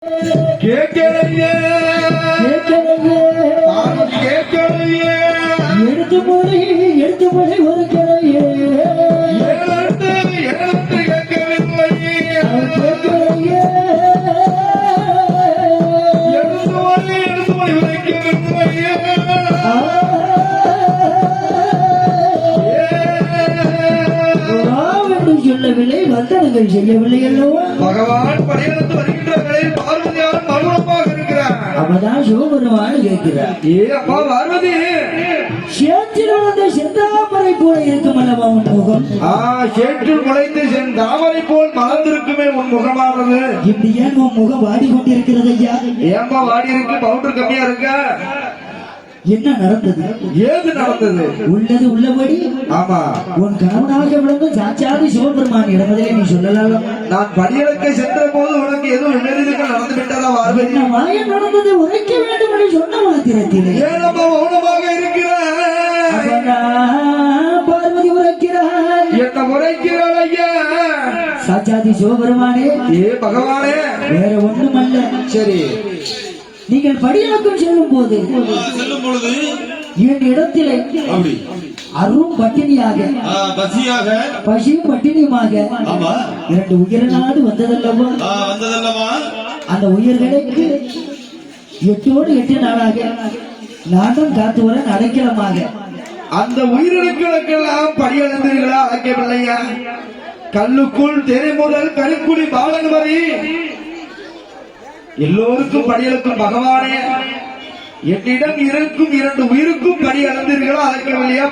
கேட்கலையே. கேட்கலையே. எடுத்து மொழி எடுத்து மொழி ஒரு கலையே. கேட்கலையே. எடுத்து மணி எடுத்து மணி என்று சொல்லவில்லை வந்தனங்கள் செய்யவில்லை அல்லவா? பகவான் படையெடுத்து வருகின்ற வேளையில் பார்வதியார் மறுபுறமாக இருக்கிறார். அவதான் சிவபெருமான் கேட்கிறார். ஏ அப்பா பார்வதி! சேற்றில் வளர்ந்த செந்தாமரை போல இருக்கும் அல்லவா உன் முகம்? ஆ சேற்றில் முளைத்து சென் தாமரை போல் மலர்ந்திருக்குமே உன் முகமானது. இப்படி ஏன் உன் முகம் வாடி கொண்டிருக்கிறது ஐயா? ஏம்பா வாடி இருக்கு பவுடர் கம்மியா இருக்க? என்ன நடந்தது? ஏது நடந்தது? உள்ளது உள்ளபடி ஆமா. உன் கணவனாக விளங்கும் சாட்சாதி சிவபெருமான் இடமதிலே நீ சொல்லலாம். நான் படியெடுக்க சென்ற போது உனக்கு எதுவும் விபரீதங்கள் நடந்து விட்டதா என்ன மாயம் நடந்தது உரைக்க வேண்டும் என்று சொன்ன மாத்திரத்திலே. ஏனப்பா மௌனமாக இருக்கிறார் பார்வதி உரைக்கிறார் என்ன முறைக்கிறாள் ஐயா? சாட்சாதி சிவபெருமானே ஏ பகவானே. வேற ஒண்ணுமல்ல. சரி. நீங்கள் படியிலக்கம் செல்லும் போது செல்லும் பொழுது என் இடத்திலே அரும் பட்டினியாக பசியாக. பசியும் பட்டினியுமாக இரண்டு உயிரினாடு வந்ததல்லவா? ஆ, வந்ததல்லவா? அந்த உயிர்களுக்கு எட்டோடு எட்டு நாளாக நானும் காத்து வர அடைக்கலமாக. அந்த உயிரிழங்களுக்கெல்லாம் படியளந்தீர்களா அழைக்கவில்லையா கல்லுக்குள் தெரி முதல் கருக்குடி பாலன் வரை எல்லோருக்கும் படியளுக்கும் பகவானே. என்னிடம் இருக்கும் இரண்டு உயிருக்கும் படி அளந்தீர்களா அழைக்கவில்லையா